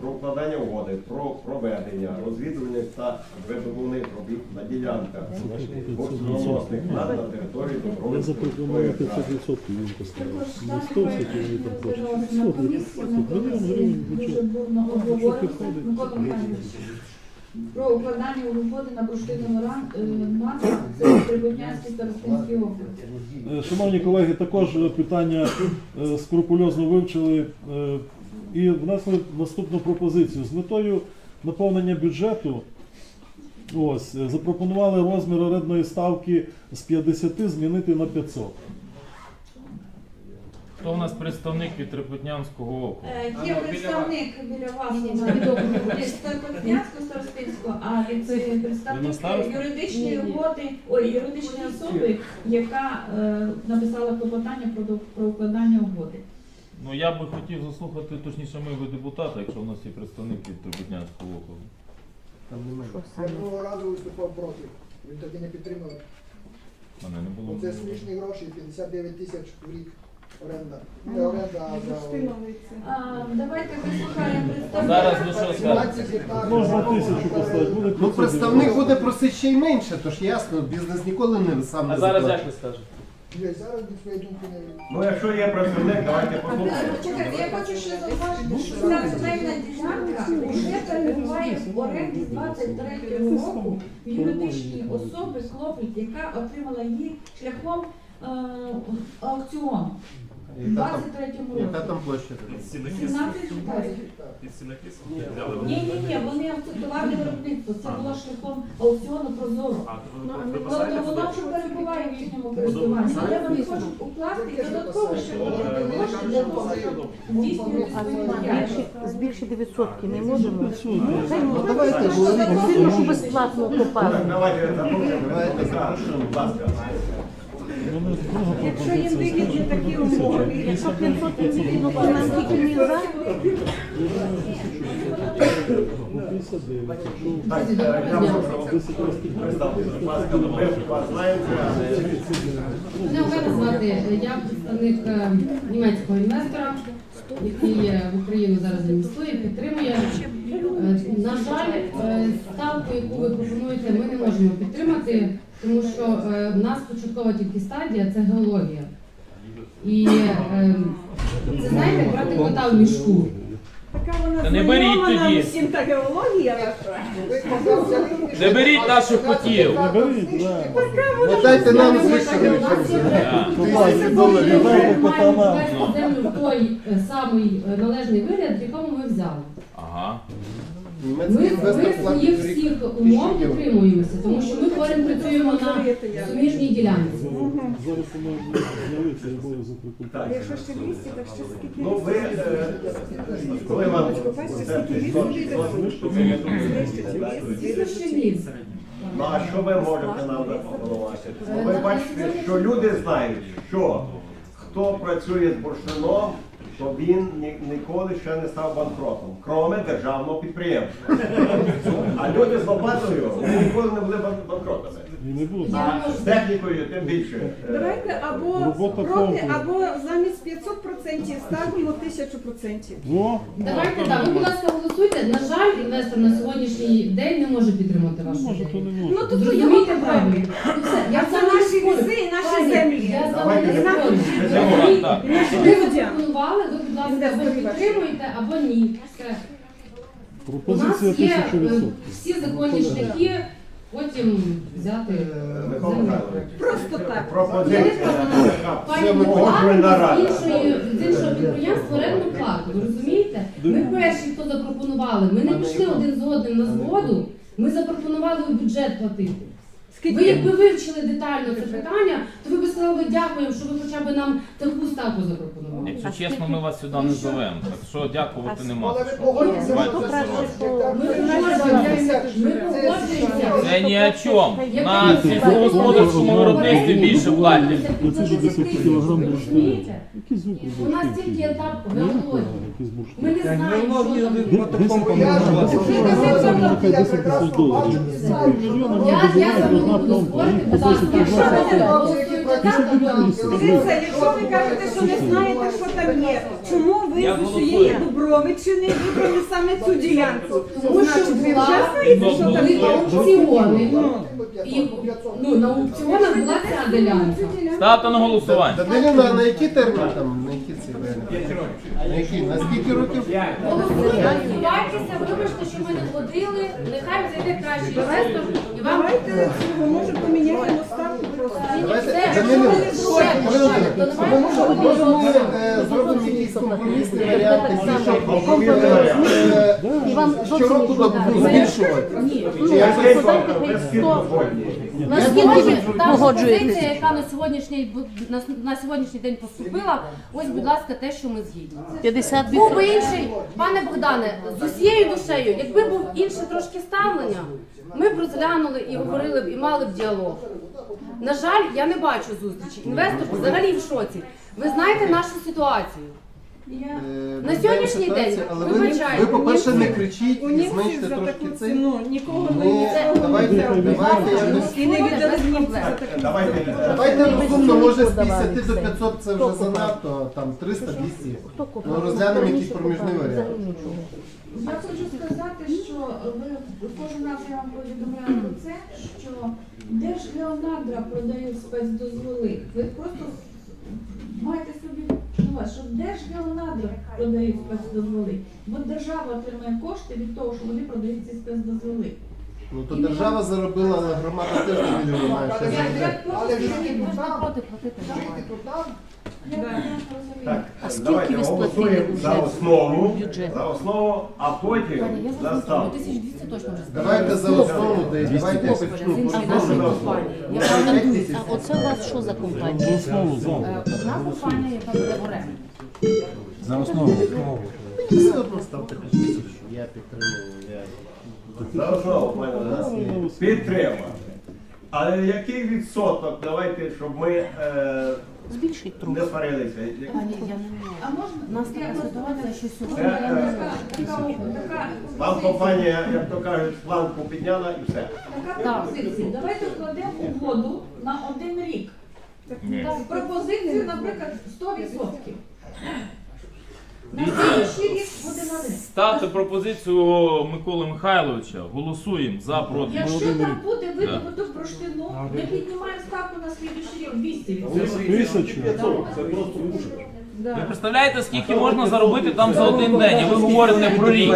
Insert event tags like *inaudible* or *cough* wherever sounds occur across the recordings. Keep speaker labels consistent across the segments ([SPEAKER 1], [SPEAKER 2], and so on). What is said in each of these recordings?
[SPEAKER 1] Про укладання угоди про проведення розвідувальних та видобувних робіт на ділянках бурштиноносних на території
[SPEAKER 2] Я
[SPEAKER 1] Добровольської
[SPEAKER 2] запропонував
[SPEAKER 1] міської ради.
[SPEAKER 2] 500% він поставив.
[SPEAKER 3] Також
[SPEAKER 2] На
[SPEAKER 3] даний
[SPEAKER 2] 100
[SPEAKER 3] проект
[SPEAKER 2] все вони там просять.
[SPEAKER 3] звернулася на
[SPEAKER 2] 100
[SPEAKER 3] комісію, на
[SPEAKER 2] мільйон
[SPEAKER 3] комісії
[SPEAKER 2] гривень,
[SPEAKER 3] дуже
[SPEAKER 2] нічого.
[SPEAKER 3] бурно обговорювався
[SPEAKER 2] приходить,
[SPEAKER 3] Микола
[SPEAKER 2] то
[SPEAKER 3] Михайлович. Про укладання угоди на бурштинову над це Прибутнянський старостинський округ.
[SPEAKER 2] Е, Шановні колеги, також е, питання е, скрупульозно вивчили е, і внесли наступну пропозицію з метою наповнення бюджету. Ось запропонували розмір орендної ставки з 50 змінити на 500.
[SPEAKER 4] Хто у нас представник від Трипутнянського округу?
[SPEAKER 3] Е, Є представник біля вас від Старокотнянського старостинського, а від е, представник
[SPEAKER 4] старості?
[SPEAKER 3] юридичної угоди, ой, юридичної особи, яка е, написала клопотання про, до- про укладання угоди.
[SPEAKER 4] Ну я би хотів заслухати точніше моєго депутата, якщо у нас є представник від Трипутнянського округу.
[SPEAKER 5] Я минулого разу виступав проти. Він тоді не підтримав.
[SPEAKER 4] Мене не було.
[SPEAKER 5] Це смішні гроші, 59 тисяч в рік оренда. Не оренда, а за
[SPEAKER 3] А, давайте вислухаємо представника.
[SPEAKER 4] Зараз ви що скажете?
[SPEAKER 5] 17 гектарів.
[SPEAKER 2] Можна тисячу поставити, буде
[SPEAKER 6] Ну,
[SPEAKER 2] 500
[SPEAKER 6] представник буде просити ще й менше, тож ясно, бізнес ніколи не сам не
[SPEAKER 4] А зараз як ви скажете?
[SPEAKER 5] Ні, Зараз від своєї думки не
[SPEAKER 1] Ну, якщо є представник, давайте послухаємо.
[SPEAKER 3] Чекайте, я хочу ще зауважити, що ця земельна ділянка вже перебуває в оренді з 23 року юридичні юридичній особи хлопець, яка отримала її шляхом е, аукціону
[SPEAKER 6] Яка там,
[SPEAKER 3] 23
[SPEAKER 6] яка
[SPEAKER 3] році.
[SPEAKER 6] там площа?
[SPEAKER 3] 17 гектарів. Ні, ні, ні, вони акцентували виробництво. Це було шляхом аукціону прозоро. Тобто воно вже перебуває в їхньому користуванні, але вони хочуть укласти додатково ще отримати гроші для того, щоб здійснювати свою діяльність.
[SPEAKER 7] Збільшити відсотки не можемо.
[SPEAKER 6] Ну, давайте, говоріть.
[SPEAKER 7] Сильно, що безплатно копати.
[SPEAKER 1] Давайте запрошуємо. Будь ласка.
[SPEAKER 7] Якщо їм вигідні такі умови, якщо 500 відповідно, то нам тільки не за.
[SPEAKER 2] 59.
[SPEAKER 1] Так, я прошу представити, будь ласка, ми ж вас знаємо.
[SPEAKER 8] Мене Олена звати. Я представник е, німецького інвестора, який в Україну зараз інвестує, підтримує. Е, На жаль, е, ставку, яку ви пропонуєте, ми не можемо підтримати, тому що е, в нас початкова тільки стадія це геологія. І е, це знаєте, брати кота в мішку.
[SPEAKER 7] Така вона
[SPEAKER 4] Та не беріть
[SPEAKER 7] знайома
[SPEAKER 4] тоді.
[SPEAKER 7] всім та геологія
[SPEAKER 5] мені
[SPEAKER 4] Не беріть наших котів.
[SPEAKER 2] Не беріть, да.
[SPEAKER 6] Ну, дайте нам звичайно.
[SPEAKER 8] маємо
[SPEAKER 2] нам.
[SPEAKER 8] землю в той е, самий е, належний вигляд, в якому ми взяли.
[SPEAKER 4] Ага.
[SPEAKER 8] Ми,
[SPEAKER 6] Німецький інвестор
[SPEAKER 8] ми
[SPEAKER 6] платить в рік.
[SPEAKER 8] всіх умов дотримуємося, тому що ми поряд працюємо на суміжній ділянці.
[SPEAKER 2] Зараз воно з'явиться обов'язок
[SPEAKER 1] Так.
[SPEAKER 2] прикупити.
[SPEAKER 7] Якщо ще 200, так ще скільки?
[SPEAKER 1] Ну, ви, е, коли вам
[SPEAKER 8] Звісно, що ні.
[SPEAKER 1] Ну, а що ви можете нам запропонувати? Ну, ви бачите, що люди знають, що хто працює з бурштином, то він ні- ніколи ще не став банкротом, кроме державного підприємства. *laughs* А люди з лопатою ніколи не були бан- банкротами.
[SPEAKER 2] І не буде.
[SPEAKER 1] А з технікою тим більше.
[SPEAKER 9] Давайте або
[SPEAKER 2] Робота
[SPEAKER 9] проти,
[SPEAKER 2] повна.
[SPEAKER 9] або замість 500% ставимо 1000%.
[SPEAKER 2] О,
[SPEAKER 8] Давайте так, ви, будь ласка, голосуйте. На жаль, інвестор на сьогоднішній день не може підтримати вашу
[SPEAKER 2] може, то
[SPEAKER 8] ідею.
[SPEAKER 2] не
[SPEAKER 9] Ну
[SPEAKER 2] може.
[SPEAKER 9] то то його
[SPEAKER 8] Зрозумійте
[SPEAKER 9] проблеми.
[SPEAKER 8] правильно. Ну, все, Я
[SPEAKER 9] це наші ліси і наші землі.
[SPEAKER 8] Я з вами
[SPEAKER 1] Давайте
[SPEAKER 8] не
[SPEAKER 1] не
[SPEAKER 8] спорю.
[SPEAKER 4] Так.
[SPEAKER 8] Ви запропонували, ви, будь ласка, або підтримуєте, або ні. Все. У нас
[SPEAKER 2] Пропозиція
[SPEAKER 8] є е,
[SPEAKER 2] 1000%.
[SPEAKER 8] всі законні шляхи потім взяти
[SPEAKER 1] Микола
[SPEAKER 8] землю.
[SPEAKER 1] Михайлович,
[SPEAKER 9] Просто так.
[SPEAKER 1] пропозиція така рада.
[SPEAKER 8] з іншої з іншого підприємства орендну плату. Ви розумієте? Ми перші, хто запропонували. Ми не пішли один з одним на згоду. Ми запропонували у бюджет платити. Ви якби вивчили детально це питання, то ви б сказали, дякуємо, що ви хоча б нам таку ставку запропонували.
[SPEAKER 4] Якщо чесно, ми вас сюди не зовемо. Так що дякувати нема.
[SPEAKER 5] Але
[SPEAKER 4] за
[SPEAKER 5] ви
[SPEAKER 4] що. Давайте здоров'я.
[SPEAKER 8] Ми
[SPEAKER 5] це
[SPEAKER 8] погоджуємося.
[SPEAKER 5] Це-
[SPEAKER 4] ні о чому. На сільськогосподарському виробництві більше платять.
[SPEAKER 2] Оце ж 10 кілограм бурштину. Який звук
[SPEAKER 8] У нас тільки етап геології. Ми не знаємо, що там.
[SPEAKER 2] 10 тисяч доларів.
[SPEAKER 8] Я, я за минулу спорити, будь ласка,
[SPEAKER 5] Якщо
[SPEAKER 8] голосуйте,
[SPEAKER 5] ви
[SPEAKER 8] голосуйте.
[SPEAKER 9] Дивіться, якщо ви кажете, що не знаєте, що там є, чому ви з усієї Дубровичини вибрали саме цю ділянку?
[SPEAKER 8] Тому що
[SPEAKER 9] ви вже знаєте, що там є?
[SPEAKER 8] аукціони. І
[SPEAKER 5] 500.
[SPEAKER 8] ну, на аукціонах була ця ділянка.
[SPEAKER 4] Ставте на голосування.
[SPEAKER 6] Данилівна, на які термін там, на які ці На які? На скільки років?
[SPEAKER 8] Голосуйтеся, вибачте, що ми не плодили. Нехай зайде кращий інвестор і вам
[SPEAKER 9] Давайте цього, може поміняємо ставку просто.
[SPEAKER 6] Давайте,
[SPEAKER 8] Все,
[SPEAKER 6] Данилівна,
[SPEAKER 8] що ви не
[SPEAKER 6] Данилівна,
[SPEAKER 8] то немає що
[SPEAKER 6] може- може ми
[SPEAKER 8] робити.
[SPEAKER 6] е, зробимо якийсь компромісний варіант, такий, щоб е, щороку ну, збільшувати.
[SPEAKER 7] Ні,
[SPEAKER 1] Ви
[SPEAKER 6] ви-
[SPEAKER 7] подайте
[SPEAKER 1] з ким
[SPEAKER 7] сто.
[SPEAKER 1] згодні?
[SPEAKER 7] На скільки
[SPEAKER 8] та
[SPEAKER 7] погоджуєтесь?
[SPEAKER 8] яка на сьогоднішній на, на сьогоднішній день поступила, ось, будь ласка, те, що ми згідні.
[SPEAKER 7] 50
[SPEAKER 8] Був би інший, пане Богдане, з усією душею, якби був інше трошки ставлення, ми б розглянули і говорили б, і мали б діалог. На жаль, я не бачу зустрічі. Інвестор взагалі в шоці. Ви знаєте нашу ситуацію.
[SPEAKER 3] Я
[SPEAKER 6] Е,
[SPEAKER 8] На сьогоднішній день,
[SPEAKER 6] але ви,
[SPEAKER 8] вибачайте,
[SPEAKER 6] ви, по-перше, не кричіть
[SPEAKER 9] У
[SPEAKER 6] і
[SPEAKER 9] німців
[SPEAKER 6] зменште
[SPEAKER 9] за
[SPEAKER 6] трошки цей.
[SPEAKER 9] ціну нікого
[SPEAKER 6] Ми,
[SPEAKER 9] не
[SPEAKER 6] давайте, давайте якось.
[SPEAKER 9] І не віддали німцям за таку
[SPEAKER 1] Давайте. е,
[SPEAKER 6] Давайте розумно, може з
[SPEAKER 7] подавали
[SPEAKER 6] 50 до 500 це вже занадто, там 300-200. Ну розглянемо якийсь проміжний варіант.
[SPEAKER 3] Я хочу сказати, що ви кожен раз я вам повідомляю про це, що Держгеонадра продає спецдозволи. Ви просто маєте що Держгеонадр продає спецдозволи. Бо держава отримує кошти від того, що вони продають ці спецдозволи.
[SPEAKER 6] Ну то держава заробила, але громада теж не мільйон має
[SPEAKER 5] Але ж
[SPEAKER 3] скажу,
[SPEAKER 5] жити
[SPEAKER 3] Я.
[SPEAKER 1] Так,
[SPEAKER 7] А скільки
[SPEAKER 1] давайте
[SPEAKER 7] ви сплатили
[SPEAKER 1] голосуємо
[SPEAKER 7] вже
[SPEAKER 1] за основу,
[SPEAKER 7] в бюджет?
[SPEAKER 1] за основу, а потім
[SPEAKER 8] Пані, я
[SPEAKER 1] за ставку.
[SPEAKER 8] 1200 точно вже
[SPEAKER 6] Давайте за основу, де давайте якось
[SPEAKER 8] Господи,
[SPEAKER 6] ну,
[SPEAKER 8] з іншої нашої компанії. яка.
[SPEAKER 7] А оце у вас що за
[SPEAKER 2] За
[SPEAKER 7] компанія?
[SPEAKER 2] основу за.
[SPEAKER 8] Е, Одна компанія, яка бере в оренду.
[SPEAKER 4] За основу.
[SPEAKER 6] Мені все одно ставте хоч тисячу, я підтримую. Я...
[SPEAKER 1] За основу, пане Олексій. Але який відсоток, давайте, щоб ми е,
[SPEAKER 7] Збільшить
[SPEAKER 1] не
[SPEAKER 7] трохи.
[SPEAKER 1] сварилися.
[SPEAKER 8] Пані, я не можу.
[SPEAKER 3] А можна
[SPEAKER 8] У нас така ситуація, що сьогодні
[SPEAKER 1] Це,
[SPEAKER 8] я не
[SPEAKER 1] е, Вам компанія, як то кажуть, планку підняла і все.
[SPEAKER 3] Така пропозиція. Давайте вкладемо угоду на один рік. Пропозицію, наприклад, 100%. На слідчий рік буде на рік.
[SPEAKER 4] Ставте пропозицію Миколи Михайловича. Голосуємо за проти.
[SPEAKER 3] Якщо там буде видобуток бурштину, ми піднімаємо ставку на слідчий рік 200%.
[SPEAKER 2] Тисячу.
[SPEAKER 4] Ви представляєте, скільки можна заробити там за один день? А ви говорите про рік.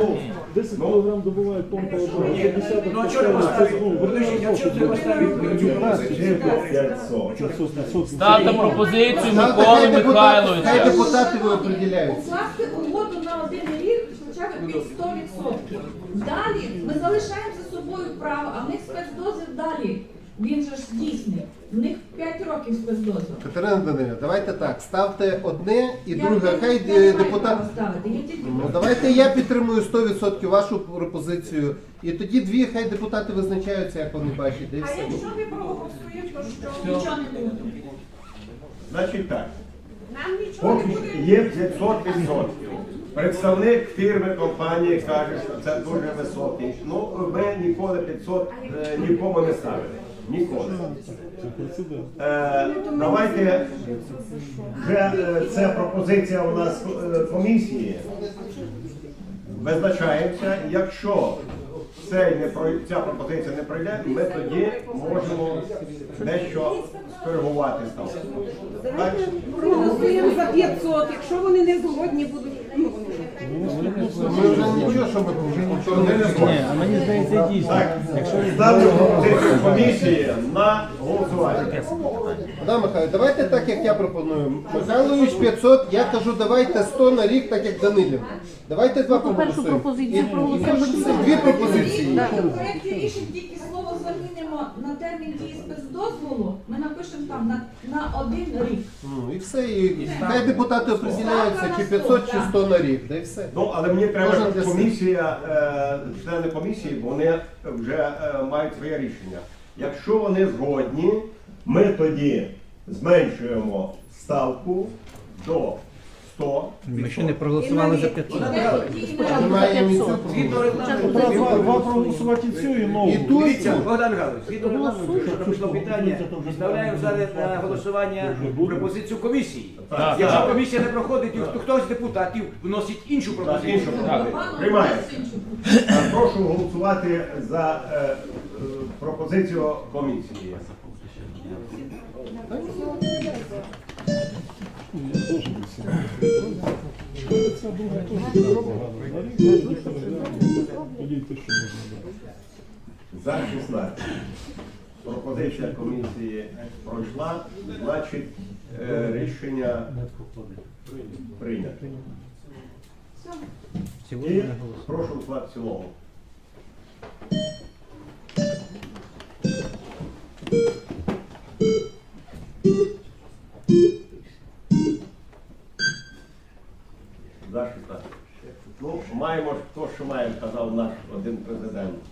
[SPEAKER 2] Ну, 10 кілограм добуває тонка одного, 50
[SPEAKER 10] Ну а чого не поставити?
[SPEAKER 2] ну,
[SPEAKER 10] а чого поставити?
[SPEAKER 4] Ставте пропозицію Миколи
[SPEAKER 6] хай депутати, хай депутати ви определяються.
[SPEAKER 3] Укласти угоду на один рік хоча б під 100%. Далі ми залишаємо за собою право, а в них спецдозвіл далі. Він же ж дійсний. В них 5 років спецдозвіл.
[SPEAKER 6] Катерина Данилівна, давайте так, ставте одне і
[SPEAKER 3] Я
[SPEAKER 6] друге,
[SPEAKER 3] не-
[SPEAKER 6] хай
[SPEAKER 3] я
[SPEAKER 6] е,
[SPEAKER 3] маю
[SPEAKER 6] депутат.
[SPEAKER 3] права ставити, я тільки
[SPEAKER 6] Ну давайте я підтримую 100% вашу пропозицію. І тоді дві хай депутати визначаються, як вони бачать. І
[SPEAKER 3] А
[SPEAKER 6] все.
[SPEAKER 3] якщо ми проголосуємо, то що нічого не буде.
[SPEAKER 1] Значить так.
[SPEAKER 3] Нам нічого не
[SPEAKER 1] Поки
[SPEAKER 3] буде.
[SPEAKER 1] є 500%. Представник фірми компанії каже, що це дуже високий. Ну, ми ніколи 500 е, нікому не ставили. Ніколи. Е, давайте вже е, це пропозиція у нас е, комісії. Визначаємося, якщо цей не прой- ця пропозиція не пройде, ми тоді можемо дещо скоригувати?
[SPEAKER 9] Проголосуємо за 500, якщо вони не згодні будуть. Ну,
[SPEAKER 6] Ми вже нічого, що ми
[SPEAKER 10] мені здається, дійсно.
[SPEAKER 1] Ставлю пропозицію комісії на голосування.
[SPEAKER 6] Да, Михайло, давайте так, як я пропоную. Михайлович 500, я кажу, давайте 100 на рік, так як Данилів. Давайте два
[SPEAKER 7] Ну, першу
[SPEAKER 6] проголосуємо.
[SPEAKER 7] пропозицію проголосуємо.
[SPEAKER 6] Дві пропозиції.
[SPEAKER 3] В проєкті рішень тільки слово замінимо на термін дії спецдозволу. Ми напишемо там на, на один рік.
[SPEAKER 6] Ну і все, і хай депутати оприділяються, чи 500, чи 100 на рік, да і все.
[SPEAKER 1] Ну, але мені треба,
[SPEAKER 6] Кожен
[SPEAKER 1] щоб
[SPEAKER 6] себе.
[SPEAKER 1] комісія, е, члени комісії, вони вже е, мають своє рішення. Якщо вони згодні, ми тоді зменшуємо ставку до 100.
[SPEAKER 10] Ми ще не проголосували за 500.
[SPEAKER 6] Немає місця.
[SPEAKER 10] Згідно регламенту,
[SPEAKER 2] Треба два- проголосувати цю і нову.
[SPEAKER 6] І тут
[SPEAKER 10] Дивіться, Богдан Михайлович, згідно регламенту, якщо пішло питання, вставляємо зараз на голосування пропозицію комісії. Якщо комісія не проходить, то хтось з депутатів вносить іншу пропозицію.
[SPEAKER 1] Приймається. Прошу голосувати за е, е, пропозицію комісії.
[SPEAKER 2] Ця.
[SPEAKER 1] За 16. Пропозиція комісії пройшла, значить е, рішення прийнято. І прошу голосувати в цілому. tempo para dar dano.